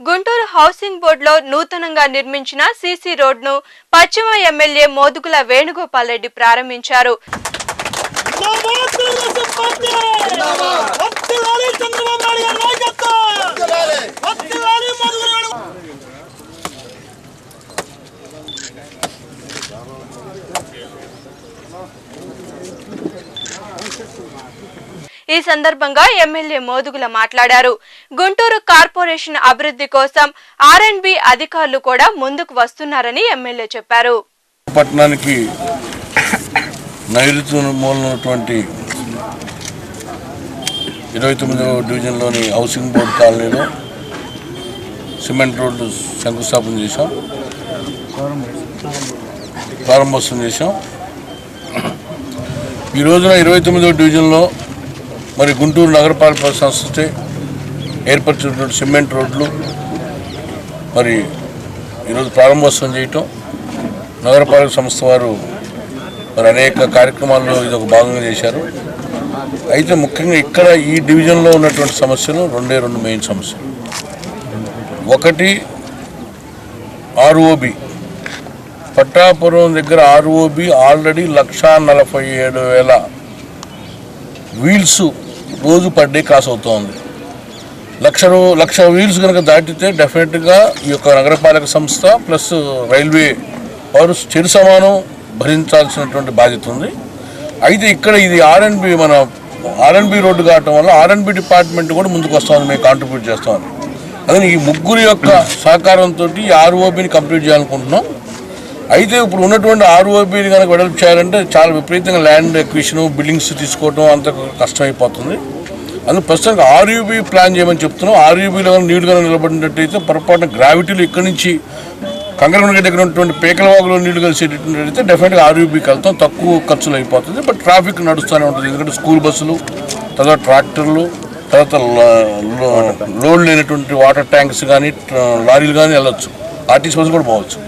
Guntur housing బోర్డులో నూతనంగా నిర్మించిన సీసీ రోడ్ను పశ్చిమ ఎమ్మెల్యే మోదుగుల వేణుగోపాల్ రెడ్డి ప్రారంభించారు ఈ సందర్భంగా ఎమ్మెల్యే మోదుగుల మాట్లాడారు. గుంటూరు కార్పొరేషన్ అభివృద్ధి కోసం ఆర్ అండ్ బి అధికారులు కూడా ముందుకు వస్తున్నారని ఎమ్మెల్యే చెప్పారు. పట్టణానికి నైరుతి మూలనటువంటి ఇరవై తొమ్మిదవ డివిజన్లోని హౌసింగ్ బోర్డు కాలనీలో సిమెంట్ రోడ్డు శంకుస్థాపన చేశాం. ప్రారంభోత్సవం చేశాం. ఈ రోజున ఇరవై తొమ్మిదవ డివిజన్లో మరి గుంటూరు నగరపాలక సంస్థ ఏర్పరిచినటువంటి సిమెంట్ రోడ్లు మరి ఈరోజు ప్రారంభోత్సవం చేయటం నగరపాలక సంస్థ వారు మరి అనేక కార్యక్రమాల్లో ఇది ఒక భాగంగా చేశారు. అయితే ముఖ్యంగా ఇక్కడ ఈ డివిజన్లో ఉన్నటువంటి సమస్యలు రెండే రెండు మెయిన్ సమస్యలు. ఒకటి ఆర్ఓబి. పట్టాపురం దగ్గర ఆర్ఓబి ఆల్రెడీ లక్షా నలభై ఏడు వేల వీల్స్ రోజు పర్ డే క్రాస్ అవుతోంది. లక్ష రూ- లక్ష వీల్స్ కనుక దాటితే డెఫినెట్గా ఈ యొక్క నగరపాలక సంస్థ ప్లస్ రైల్వే వారు చెరు సమానం భరించాల్సినటువంటి బాధ్యత ఉంది. అయితే ఇక్కడ ఇది ఆర్ఎన్బి మన ఆర్ఎన్బి రోడ్డు కావటం వల్ల ఆర్ఎన్బి డిపార్ట్మెంట్ కూడా ముందుకు వస్తామని మేము కాంట్రిబ్యూట్ చేస్తామని అదే ఈ ముగ్గురు యొక్క సహకారంతో ఈ ఆర్ఓబిని కంప్లీట్ చేయాలనుకుంటున్నాం. అయితే ఇప్పుడు ఉన్నటువంటి ఆర్ఓబీని కనుక వెడల్పు చేయాలంటే చాలా విపరీతంగా ల్యాండ్ ఎక్విషన్ బిల్డింగ్స్ తీసుకోవడం అంత కష్టమైపోతుంది. అందుకు ప్రస్తుతానికి ఆర్యూబీ ప్లాన్ చేయమని చెప్తున్నాం. ఆర్యూబీలో కానీ నీళ్ళు కనుక నిలబడినట్టయితే పొరపాటున గ్రావిటీలు ఇక్కడి నుంచి కంకరగుండ దగ్గర ఉన్నటువంటి పేకలవాగులో నీళ్ళు కలిసేటట్టయితే డెఫినెట్గా ఆర్యూబీకి వెళ్తాం. తక్కువ ఖర్చులు అయిపోతుంది. బట్ ట్రాఫిక్ నడుస్తూనే ఉంటుంది. ఎందుకంటే స్కూల్ బస్సులు తర్వాత ట్రాక్టర్లు తర్వాత లోడ్ లేనటువంటి వాటర్ ట్యాంక్స్ కానీ లారీలు కానీ వెళ్ళొచ్చు. ఆర్టీసీ బస్సు కూడా పోవచ్చు.